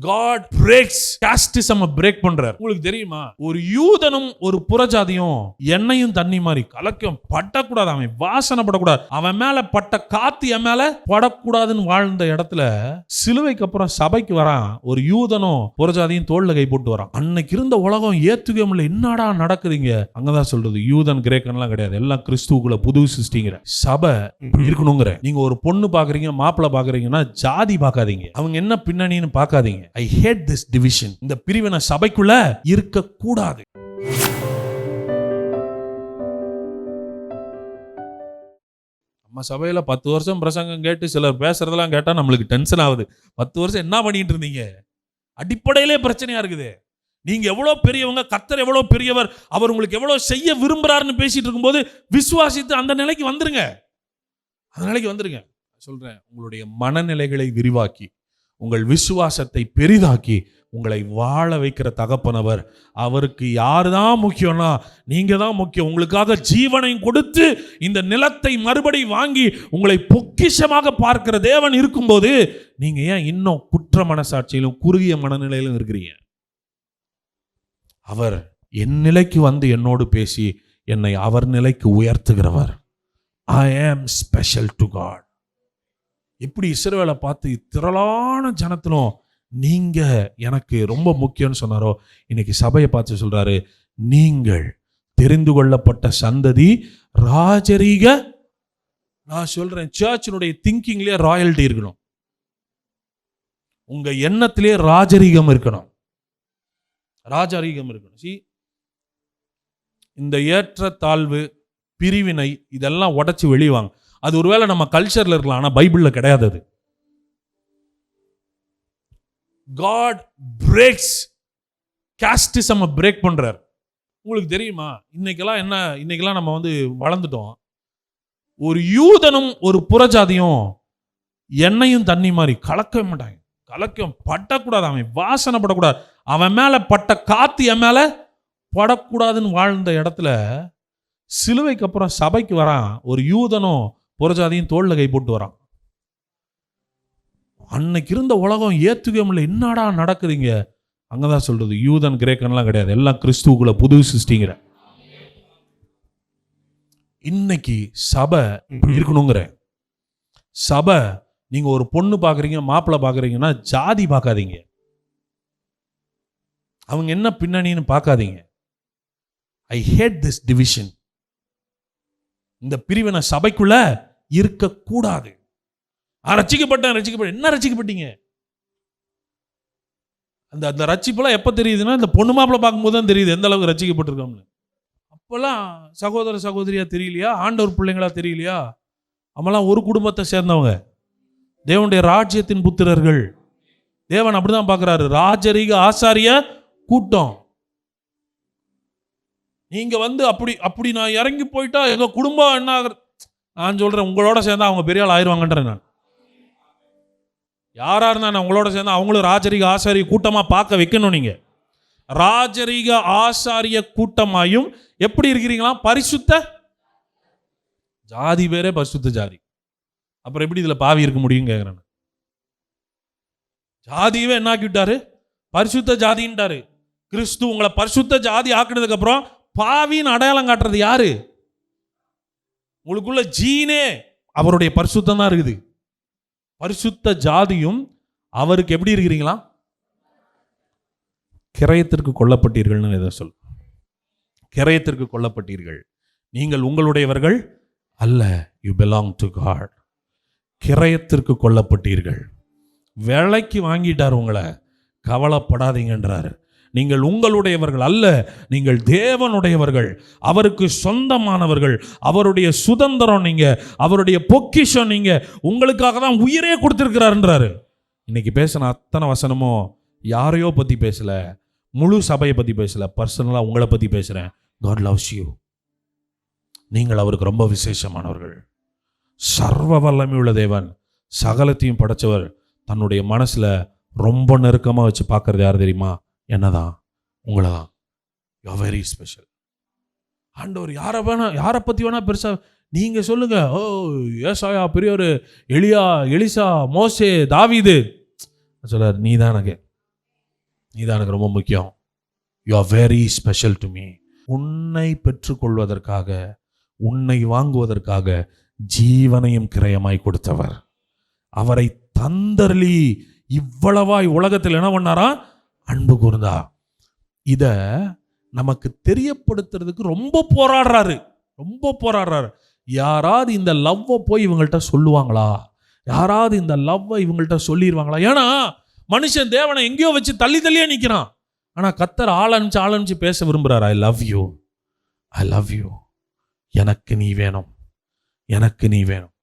God breaks casteism break பண்றார். உங்களுக்கு தெரியுமா? ஒரு யூதனும் ஒரு புறஜாதியும் எண்ணெயும் தண்ணி மாதிரி கலக்கம் பட்டக்கூடாது அவன் வாசனை படக்கூடாது. அவன் மேல பட்ட காத்து என் மேல படக்கூடாதுன்னு வாழ்ந்த இடத்துல சிலுவைக்கு அப்புறம் சபைக்கு வரான். ஒரு யூதனும் புறஜாதியும் தோல்ல கை போட்டு வரான். அன்னைக்கு இருந்த உலகம் ஏத்துக்கவே முடியல. என்னடா நடக்குதுங்க? அங்கதான் சொல்றது யூதன் கிரேக்கன்லாம் கிடையாது. எல்லாம் கிறிஸ்துவுக்குள்ள புது சிருஷ்டிங்கிற. சபை இப்படி இருக்கணுங்கிற. நீங்க ஒரு பொண்ணு பாக்குறீங்க மாப்பிள்ள பாக்குறீங்கன்னா ஜாதி பார்க்காதீங்க அவங்க என்ன பின்னணின்னு பார்க்காதீங்க ஐ ஹேட் திஸ் டிவிஷன் இந்த பிரிவினை சபைக்குள்ள இருக்க கூடாது நம்ம சபையில பத்து வருஷம் பிரசங்கம் கேட்டு சிலர் பேசுறதெல்லாம் கேட்டா நம்மளுக்கு டென்ஷன் ஆகுது. பத்து வருஷம் என்ன பண்ணிட்டு இருந்தீங்க? அடிப்படையிலே பிரச்சனையா இருக்குது. நீங்க எவ்வளவு பெரியவங்க கர்த்தர் எவ்வளவு பெரியவர் அவர் உங்களுக்கு எவ்வளவு செய்ய விரும்புறாருன்னு பேசிட்டு இருக்கும்போது விசுவாசித்து அந்த நிலைக்கு வந்துருங்க. அந்த நிலைக்கு வந்துருங்க. சொல்றேன் உங்களுடைய மனநிலைகளை விரிவாக்கி உங்கள் விசுவாசத்தை பெரிதாக்கி உங்களை வாழ வைக்கிற தகப்பனவர். அவருக்கு யார் தான் முக்கியம்னா நீங்கள் தான் முக்கியம். உங்களுக்காக ஜீவனையும் கொடுத்து இந்த நிலத்தை மறுபடி வாங்கி உங்களை பொக்கிஷமாக பார்க்கிற தேவன் இருக்கும்போது நீங்கள் ஏன் இன்னும் குற்ற மனசாட்சியிலும் குறுகிய மனநிலையிலும் இருக்கிறீங்க? அவர் என் நிலைக்கு வந்து என்னோடு பேசி என்னை அவர் நிலைக்கு உயர்த்துகிறவர். ஐ ஆம் ஸ்பெஷல் டு காட் எப்படி இஸ்ரவேலை பார்த்து திரளான ஜனத்திலும் நீங்கள் எனக்கு ரொம்ப முக்கியம்னு சொன்னாரோ இன்னைக்கு சபையை பார்த்து சொல்கிறாரு நீங்கள் தெரிந்து கொள்ளப்பட்ட சந்ததி ராஜரீக நான் சொல்கிறேன் சர்ச்சினுடைய திங்கிங்லேயே ராயல்டி இருக்கணும். உங்கள் எண்ணத்திலே ராஜரீகம் இருக்கணும். ராஜரீகம் இருக்கணும். சி இந்த ஏற்றத்தாழ்வு பிரிவினை இதெல்லாம் உடச்சி வெளியே வாங்க. அது ஒருவேளை நம்ம கல்ச்சரில் இருக்கலாம் ஆனால் பைபிளில் கிடையாது அது. காட் பிரேக்ஸ் கேஸ்டிசம் பிரேக் பண்ணுறார் உங்களுக்கு தெரியுமா? இன்னைக்கெல்லாம் என்ன இன்னைக்கெல்லாம் நம்ம வந்து வளர்ந்துட்டோம். ஒரு யூதனும் ஒரு புறஜாதியும் எண்ணெயும் தண்ணி மாதிரி கலக்கவே மாட்டாங்க. கலக்கம் பட்டக்கூடாது அவன் வாசனை படக்கூடாது. அவன் மேலே பட்ட காத்து என் மேலே படக்கூடாதுன்னு வாழ்ந்த இடத்துல சிலுவைக்கு அப்புறம் சபைக்கு வரான் ஒரு யூதனும் புறஜாதியும் தோளில் கை போட்டு வரான். அன்னைக்கு இருந்த உலகம் ஏற்றுக்கவே முடியல. என்னடா நடக்குதுங்க? அங்கதான் சொல்கிறது யூதன் கிரேக்கன்லாம் கிடையாது. எல்லாம் கிறிஸ்துவுக்குள்ள புது சிருஷ்டிங்கிற. இன்னைக்கு சபை இருக்கணுங்கிற. சபை நீங்கள் ஒரு பொண்ணு பார்க்குறீங்க மாப்பிள்ளை பார்க்குறீங்கன்னா ஜாதி பார்க்காதீங்க அவங்க என்ன பின்னணின்னு பார்க்காதீங்க ஐ ஹேட் திஸ் டிவிஷன் இந்த பிரிவினை சபைக்குள்ள இருக்கக்கூடாது. ஆ, ரசிக்கப்பட்ட என்ன ரசிக்கப்பட்டீங்க? அந்த அந்த ரட்சிப்பெல்லாம் எப்போ தெரியுதுன்னா இந்த பொண்ணு மாப்பிள்ள பார்க்கும்போது தான் தெரியுது எந்த அளவுக்கு ரட்சிக்கப்பட்டிருக்கோம்னு அப்போல்லாம் சகோதர சகோதரியா தெரியலையா? ஆண்டவர் பிள்ளைங்களா தெரியலையா? அவங்களாம் ஒரு குடும்பத்தை சேர்ந்தவங்க. தேவனுடைய ராஜ்யத்தின் புத்திரர்கள். தேவன் அப்படிதான் பார்க்குறாரு. ராஜரீக ஆசாரிய கூட்டம். நீங்க வந்து அப்படி அப்படி நான் இறங்கி போயிட்டா எங்க குடும்பம் என்ன நான் சொல்கிறேன் உங்களோட சேர்ந்தா அவங்க பெரிய ஆள் ஆயிடுவாங்கன்றேன் நான். யாராக இருந்தா நான் உங்களோட சேர்ந்தா அவங்களும் ராஜரீக ஆசாரிய கூட்டமாக பார்க்க வைக்கணும் நீங்கள் ராஜரீக ஆசாரிய கூட்டமாயும் எப்படி இருக்கிறீங்களா? பரிசுத்த ஜாதி பேரே பரிசுத்த ஜாதி. அப்புறம் எப்படி இதில் பாவி இருக்க முடியும் கேட்குறேன் ஜாதியவே என்ன ஆக்கிவிட்டாரு? பரிசுத்த ஜாதின்ட்டாரு. கிறிஸ்து உங்களை பரிசுத்த ஜாதி ஆக்கினதுக்கப்புறம் பாவின்னு அடையாளம் காட்டுறது யாரு? உங்களுக்குள்ள ஜீனே அவருடைய பரிசுத்தம் தான் இருக்குது. பரிசுத்த ஜாதியும் அவருக்கு எப்படி இருக்கிறீங்களா? கிரயத்திற்கு கொல்லப்பட்டீர்கள்னு எதை சொல் கிரயத்திற்கு கொல்லப்பட்டீர்கள். நீங்கள் உங்களுடையவர்கள் அல்ல. யூ belong டு காட் கிரயத்திற்கு கொல்லப்பட்டீர்கள். விலைக்கு வாங்கிட்டார் உங்களை. கவலைப்படாதீங்கன்றாரு. நீங்கள் உங்களுடையவர்கள் அல்ல நீங்கள் தேவனுடையவர்கள். அவருக்கு சொந்தமானவர்கள் அவருடைய சுதந்திரம் நீங்கள் அவருடைய பொக்கிஷம் நீங்கள் உங்களுக்காக தான் உயிரே கொடுத்துருக்கிறாருன்றாரு. இன்னைக்கு பேசின அத்தனை வசனமோ யாரையோ பற்றி பேசல முழு சபையை பற்றி பேசல பர்சனலாக உங்களை பற்றி பேசுகிறேன் காட் லவ்ஸ் யூ நீங்கள் அவருக்கு ரொம்ப விசேஷமானவர்கள். சர்வ வல்லமை உள்ள தேவன் சகலத்தையும் படைச்சவர் தன்னுடைய மனசில் ரொம்ப நெருக்கமாக வச்சு பார்க்கறது யார் தெரியுமா? என்னதான்? உங்களை தான் யூ வெரி ஸ்பெஷல் ஆண்டவர் யாரை வேணா யாரை பற்றி வேணா பெருசாக நீங்கள் சொல்லுங்கள் ஓ ஏசாயா பெரியவர் எளியா எலிசா மோசே தாவிது. சொல்லார் நீ தான் எனக்கு இதான் எனக்கு ரொம்ப முக்கியம். You are very special to me உன்னை பெற்றுக்கொள்வதற்காக உன்னை வாங்குவதற்காக ஜீவனையும் கிரயமாய் கொடுத்தவர். அவரை தந்தர்லி இவ்வளவாய் உலகத்தில் என்ன பண்ணாரா? அன்பு கூர்ந்தா. இதை நமக்கு தெரியப்படுத்துறதுக்கு ரொம்ப போராடுறாரு. ரொம்ப போராடுறாரு. யாராவது இந்த லவ்வை போய் இவங்கள்ட்ட சொல்லுவாங்களா? யாராவது இந்த லவ்வை இவங்கள்ட்ட சொல்லிடுவாங்களா ஏன்னா மனுஷன் தேவனை எங்கேயோ வச்சு தள்ளி தள்ளியே நிற்கிறான் ஆனால் கத்தர் ஆள் அனுப்பிச்சு ஆள் அனுப்பிச்சு பேச விரும்புகிறார் I love you I love you எனக்கு நீ வேணும். எனக்கு நீ வேணும்.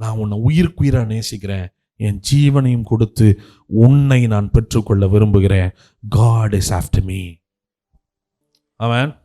நான் உன்னை உயிருக்குயிராக நேசிக்கிறேன். என் ஜீவனையும் கொடுத்து உன்னை நான் பெற்றுக்கொள்ள விரும்புகிறேன். காட் இஸ் ஆஃப்டர் மீ அவன்